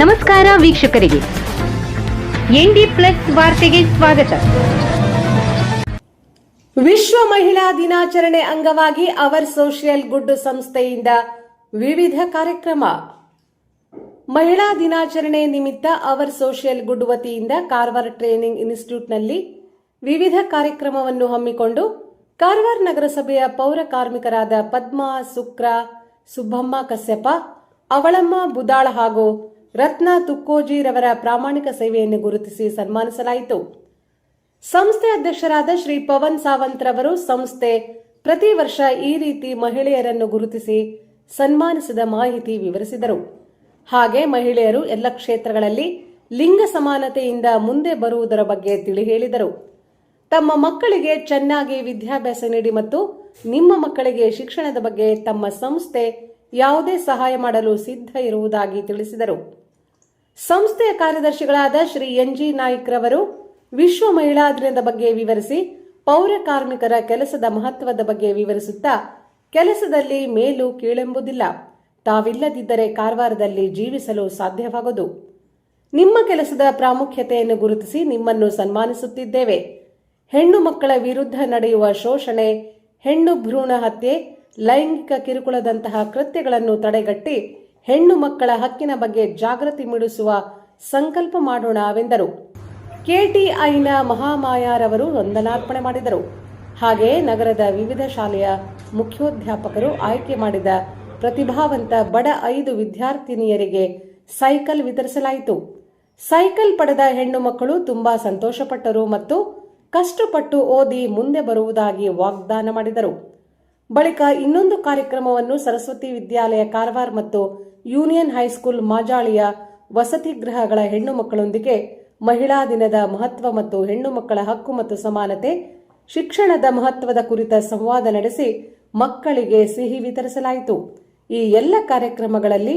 ನಮಸ್ಕಾರ ವೀಕ್ಷಕರಿಗೆ. ND plus ವಾರ್ತೆಗೆ ಸ್ವಾಗತ. ವಿಶ್ವ ಮಹಿಳಾ ದಿನಾಚರಣೆ ಅಂಗವಾಗಿ ಅವರ್ ಸೋಷಿಯಲ್ ಗುಡ್ ಸಂಸ್ಥೆಯಿಂದ ವಿವಿಧ ಕಾರ್ಯಕ್ರಮ. ಮಹಿಳಾ ದಿನಾಚರಣೆ ನಿಮಿತ್ತ ಅವರ್ ಸೋಷಿಯಲ್ ಗುಡ್ ವತಿಯಿಂದ ಕಾರ್ವಾರ್ ಟ್ರೈನಿಂಗ್ ಇನ್ಸ್ಟಿಟ್ಯೂಟ್ನಲ್ಲಿ ವಿವಿಧ ಕಾರ್ಯಕ್ರಮವನ್ನು ಹಮ್ಮಿಕೊಂಡು ಕಾರವಾರ ನಗರಸಭೆಯ ಪೌರ ಕಾರ್ಮಿಕರಾದ ಪದ್ಮಾ, ಸುಕ್ರ, ಸುಬ್ಬಮ್ಮ ಕಸ್ಯಪ ಅವಳಮ್ಮ ಬುದಾಳ ಹಾಗೂ ರತ್ನ ತುಕ್ಕೋಜಿರವರ ಪ್ರಾಮಾಣಿಕ ಸೇವೆಯನ್ನು ಗುರುತಿಸಿ ಸನ್ಮಾನಿಸಲಾಯಿತು. ಸಂಸ್ಥೆ ಅಧ್ಯಕ್ಷರಾದ ಶ್ರೀ ಪವನ್ ಸಾವಂತ್ ರವರು ಸಂಸ್ಥೆ ಪ್ರತಿ ವರ್ಷ ಈ ರೀತಿ ಮಹಿಳೆಯರನ್ನು ಗುರುತಿಸಿ ಸನ್ಮಾನಿಸಿದ ಮಾಹಿತಿ ವಿವರಿಸಿದರು. ಹಾಗೆ ಮಹಿಳೆಯರು ಎಲ್ಲ ಕ್ಷೇತ್ರಗಳಲ್ಲಿ ಲಿಂಗ ಸಮಾನತೆಯಿಂದ ಮುಂದೆ ಬರುವುದರ ಬಗ್ಗೆ ತಿಳಿ ಹೇಳಿದರು. ತಮ್ಮ ಮಕ್ಕಳಿಗೆ ಚೆನ್ನಾಗಿ ವಿದ್ಯಾಭ್ಯಾಸ ನೀಡಿ ಮತ್ತು ನಿಮ್ಮ ಮಕ್ಕಳಿಗೆ ಶಿಕ್ಷಣದ ಬಗ್ಗೆ ತಮ್ಮ ಸಂಸ್ಥೆ ಯಾವುದೇ ಸಹಾಯ ಮಾಡಲು ಸಿದ್ಧ ಇರುವುದಾಗಿ ತಿಳಿಸಿದರು. ಸಂಸ್ಥೆಯ ಕಾರ್ಯದರ್ಶಿಗಳಾದ ಶ್ರೀ ಎನ್ ಜಿ ನಾಯ್ಕ್ ರವರು ವಿಶ್ವ ಮಹಿಳಾ ದಿನದ ಬಗ್ಗೆ ವಿವರಿಸಿ, ಪೌರ ಕಾರ್ಮಿಕರ ಕೆಲಸದ ಮಹತ್ವದ ಬಗ್ಗೆ ವಿವರಿಸುತ್ತಾ, ಕೆಲಸದಲ್ಲಿ ಮೇಲು ಕೀಳೆಂಬುದಿಲ್ಲ. ತಾವಿಲ್ಲದಿದ್ದರೆ ಕಾರವಾರದಲ್ಲಿ ಜೀವಿಸಲು ಸಾಧ್ಯವಾಗದು. ನಿಮ್ಮ ಕೆಲಸದ ಪ್ರಾಮುಖ್ಯತೆಯನ್ನು ಗುರುತಿಸಿ ನಿಮ್ಮನ್ನು ಸನ್ಮಾನಿಸುತ್ತಿದ್ದೇವೆ. ಹೆಣ್ಣು ಮಕ್ಕಳ ವಿರುದ್ಧ ನಡೆಯುವ ಶೋಷಣೆ, ಹೆಣ್ಣು ಭ್ರೂಣ ಹತ್ಯೆ ಲೈಂಗಿಕ ಕಿರುಕುಳದಂತಹ ಕೃತ್ಯಗಳನ್ನು ತಡೆಗಟ್ಟಿ ಹೆಣ್ಣು ಮಕ್ಕಳ ಹಕ್ಕಿನ ಬಗ್ಗೆ ಜಾಗೃತಿ ಮೂಡಿಸುವ ಸಂಕಲ್ಪ ಮಾಡೋಣವೆಂದರು ಕೆಟಿಐನ ಮಹಾಮಾಯಾರವರು ವಂದನಾರ್ಪಣೆ ಮಾಡಿದರು. ಹಾಗೆಯೇ ನಗರದ ವಿವಿಧ ಶಾಲೆಯ ಮುಖ್ಯೋಧ್ಯಾಪಕರು ಆಯ್ಕೆ ಮಾಡಿದ ಪ್ರತಿಭಾವಂತ ಬಡ ಐದು ವಿದ್ಯಾರ್ಥಿನಿಯರಿಗೆ ಸೈಕಲ್ ವಿತರಿಸಲಾಯಿತು. ಸೈಕಲ್ ಪಡೆದ ಹೆಣ್ಣು ಮಕ್ಕಳು ತುಂಬಾ ಸಂತೋಷಪಟ್ಟರು ಮತ್ತು ಕಷ್ಟಪಟ್ಟು ಓದಿ ಮುಂದೆ ಬರುವುದಾಗಿ ವಾಗ್ದಾನ ಮಾಡಿದರು. ಬಳಿಕ ಇನ್ನೊಂದು ಕಾರ್ಯಕ್ರಮವನ್ನು ಸರಸ್ವತಿ ವಿದ್ಯಾಲಯ ಕಾರವಾರ ಮತ್ತು ಯೂನಿಯನ್ ಹೈಸ್ಕೂಲ್ ಮಾಜಾಳಿಯ ವಸತಿ ಗೃಹಗಳ ಹೆಣ್ಣು ಮಕ್ಕಳೊಂದಿಗೆ ಮಹಿಳಾ ದಿನದ ಮಹತ್ವ ಮತ್ತು ಹೆಣ್ಣು ಮಕ್ಕಳ ಹಕ್ಕು ಮತ್ತು ಸಮಾನತೆ, ಶಿಕ್ಷಣದ ಮಹತ್ವದ ಕುರಿತ ಸಂವಾದ ನಡೆಸಿ ಮಕ್ಕಳಿಗೆ ಸಿಹಿ ವಿತರಿಸಲಾಯಿತು. ಈ ಎಲ್ಲ ಕಾರ್ಯಕ್ರಮಗಳಲ್ಲಿ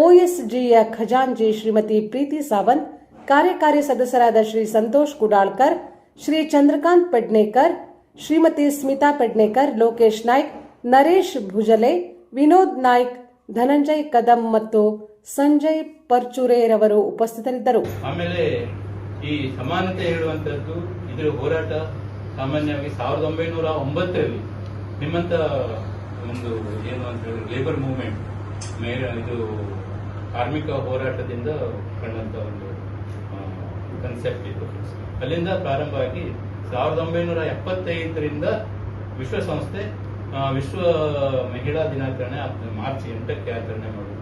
ಓಎಸ್ಜಿಯ ಖಜಾಂಜಿ ಶ್ರೀಮತಿ ಪ್ರೀತಿ ಸಾವಂತ್, ಕಾರ್ಯಕಾರಿ ಸದಸ್ಯರಾದ ಶ್ರೀ ಸಂತೋಷ್ ಕುಡಾಳ್ಕರ್, ಶ್ರೀ ಚಂದ್ರಕಾಂತ್ ಪೆಡ್ನೇಕರ್ ಶ್ರೀಮತಿ ಸ್ಮಿತಾ ಪೆಡ್ನೇಕರ್, ಲೋಕೇಶ್ ನಾಯ್ಕ್, ನರೇಶ್ ಭುಜಲೆ, ವಿನೋದ್ ನಾಯ್ಕ್, ಧನಂಜಯ್ ಕದಂ ಮತ್ತು ಸಂಜಯ್ ಪರ್ಚುರೇರವರು ಉಪಸ್ಥಿತರಿದ್ದರು. ಆಮೇಲೆ ಈ ಸಮಾನತೆ ಹೇಳುವಂತದ್ದು ಇದರ ಹೋರಾಟ ಸಾಮಾನ್ಯವಾಗಿ ಸಾವಿರದ ಒಂಬೈನೂರ ಒಂಬತ್ತರಲ್ಲಿ ನಿಮ್ಮಂತ ಒಂದು ಏನು ಅಂತ ಹೇಳಿ ಲೇಬರ್ ಮೂವ್ಮೆಂಟ್ ಮೇರ ಇದು ಕಾರ್ಮಿಕ ಹೋರಾಟದಿಂದ ಕಂಡಂತ ಒಂದು ಕನ್ಸೆಪ್ಟ್ ಇದು ಅಲ್ಲಿಂದ ಪ್ರಾರಂಭ ಆಗಿ ಸಾವಿರದ ಒಂಬೈನೂರ ಎಪ್ಪತ್ತೈದರಿಂದ ವಿಶ್ವಸಂಸ್ಥೆ ವಿಶ್ವ ಮಹಿಳಾ ದಿನಾಚರಣೆ ಮಾರ್ಚ್ ಎಂಟಕ್ಕೆ ಆಚರಣೆ ಮಾಡುವ